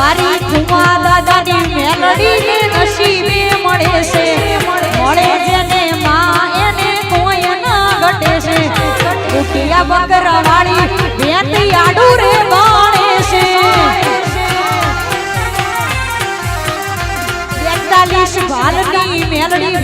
મારી ઠુમા દાદાની મેલડી ને નસીબે મળે છે. મળે જેને માં એને કોઈ ન ઘટે છે. ઉઠિયા બકરા વાળી ભેંતી આડું રે બાણે છે. બેતાલીસ ભાલની મેલડી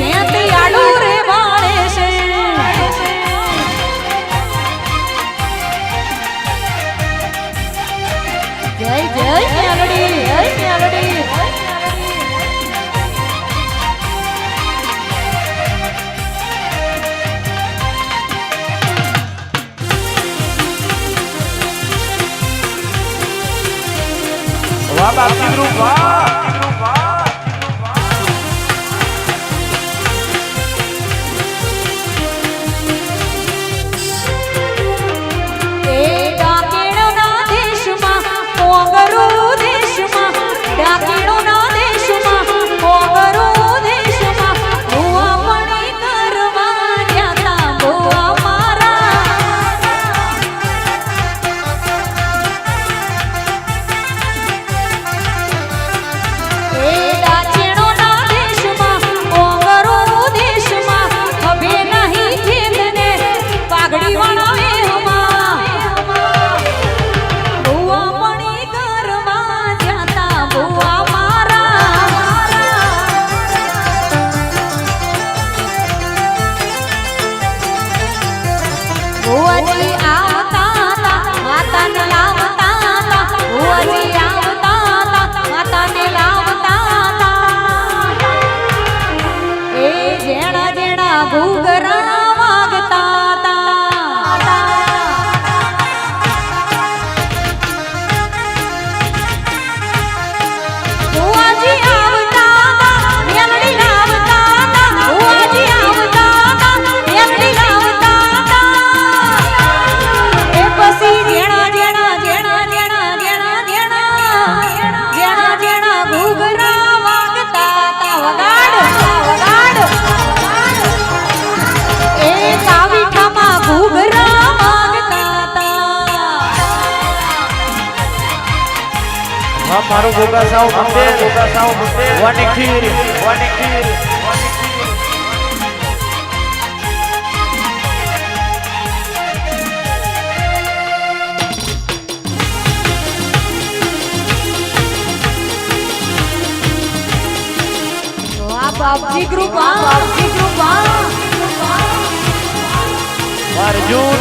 મારું ગોગા સાવ મંદિર ગોગા સાવ મંદિર વાની ખીર. વાની ખીર. બાપજી કૃપા બાપજી કૃપા. અર્જુન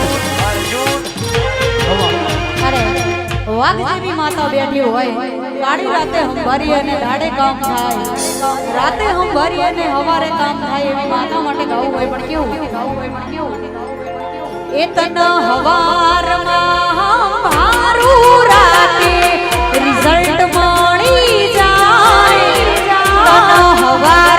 અર્જુન અરે વાઘ જેવી માતા બેઠી હોય. કાળી રાતે હંભારી અને દાડે કામ થાય. રાતે હંભારી અને હવારે કામ થાય એવી માતા માટે ગાવું હોય પણ કેવું? એ તન હવારમાં હંભારું રાતે રિઝલ્ટ મળી જાય. તન હવારમાં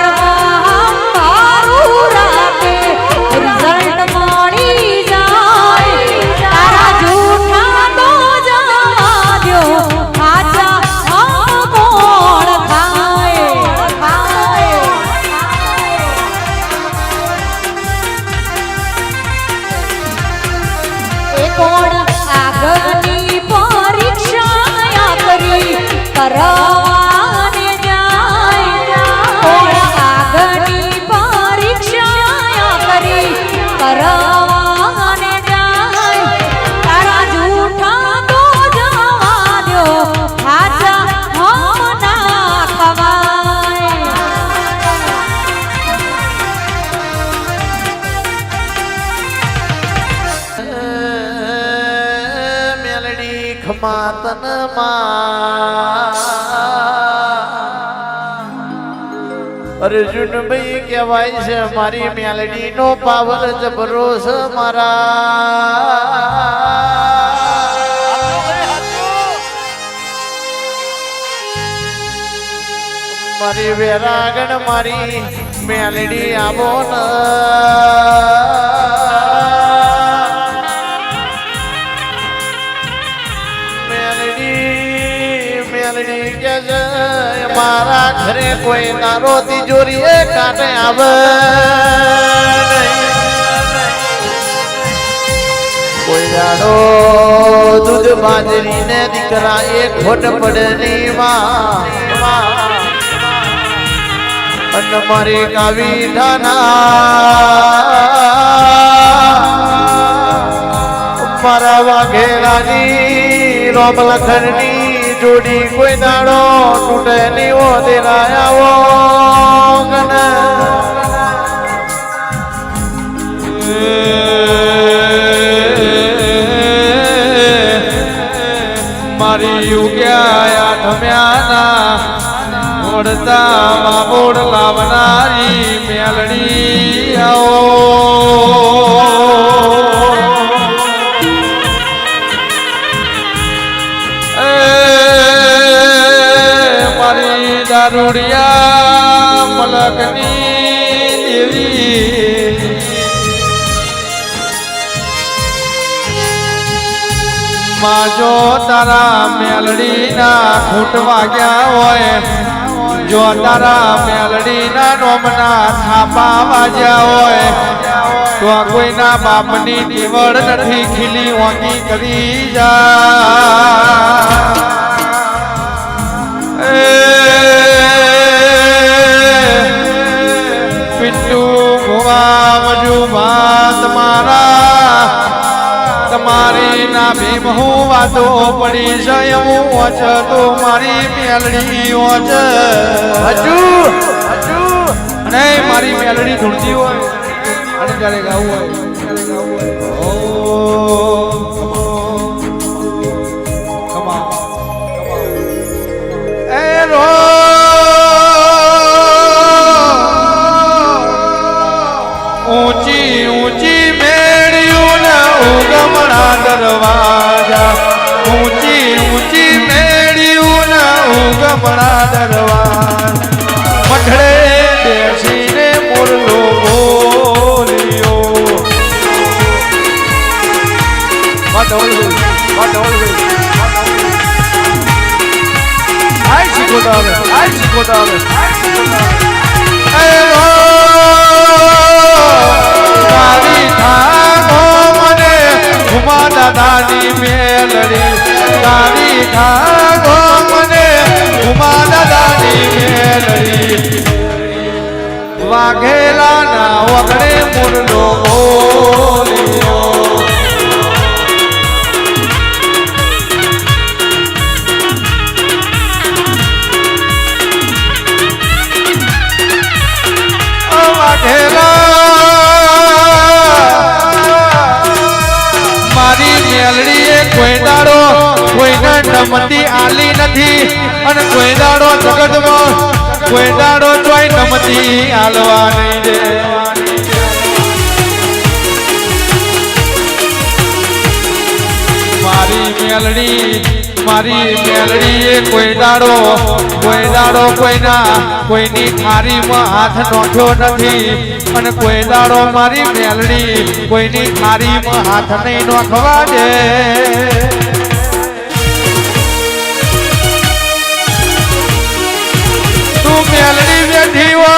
કોણ આગળની પરીક્ષા કરી કરવાને અર્જુન ભાઈ કહેવાય છે, મારી મેલડી નો પાવર જબરો છે મારા. મારી વેરાગણ મારી મેલડી આવો ને. ઘરે કોઈ તારો તિજોરી એ કાને આવે? કોઈ જાડો દૂધ બાજરી ને દીકરા એ ખોટ પડે ની માં અને કાવી ધાના મારા વાઘેરાની રોમ લખનની જોડી કોઈ દાડો તૂટે ની ઓ દેરાયાવો મારી યુગ્યા ધમ્યાના મોડતા મામોડ લાવનારી મેલડી આવો. મારી દારૂડિયા મલકની દેવી. માજો તારા મેલડીના ખૂટ વાગ્યા હોય. જો તારા મેલડીના નોમના થાપા વાગ્યા હોય. તો કોઈના બાપની નીવડ નથી ખીલી વાગી કરી જા. તમારી ના ભીમ હું વાતો પડી જાય હું વચ તો મારી મેલડી વચ હજુ? હજુ અને મારી મેલડી ઢૂંઢતી હોય અને જ્યારે ગાવું હોય ઓ. come આય આવે. દાદાની મેલડી તારી ઠાકો મને ઉમા દાદાની મેલડી વાઘેલા ના વગડે મુરલો બોલ્યો. કોઈ દાડો ચોઈ નમતી આલવાની નહીં મારી મેલડી મારી મેલડી એ કોઈ દાડો કોઈ દાડો કોઈના, કોઈની થારીમાં હાથ નોખ્યો નથી. અને કોઈ દાડો મારી મેલડી, કોઈની થારીમાં હાથ નહીં નોખવા દે. મેલડી બેઠી હોય.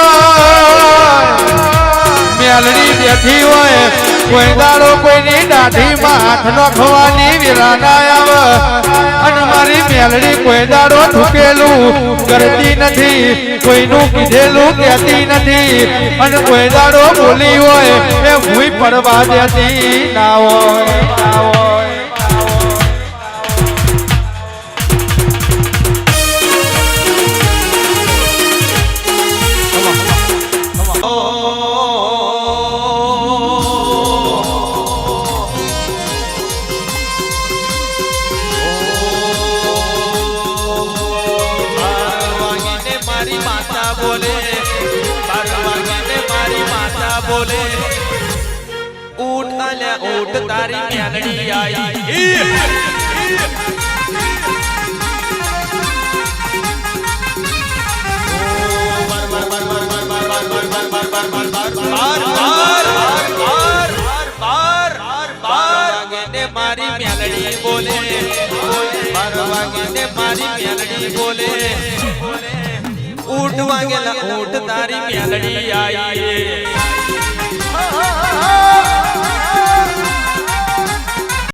મેલડી બેઠી હોય. કોઈ દાડો કોઈની દાઢીમાં હાથ નોખવાની વિરાના આવે. અને મારી મેલડી કોઈ દાડો ઠુકેલું કરતી નથી. કોઈનું કીધેલું કહેતી નથી. અને કોઈ દાડો બોલી હોય, એ ભૂઈ પડવા દેતી ના હોય ના હોય. બોલે? મારી માતા બોલે. ઊઠ અલ્યા ઊઠ તારી મેલડી આઈ. મારી મેલડી બોલે. મારી મેલડી બોલે. વાગેલા ઊઠ તારી મેલડી આઈ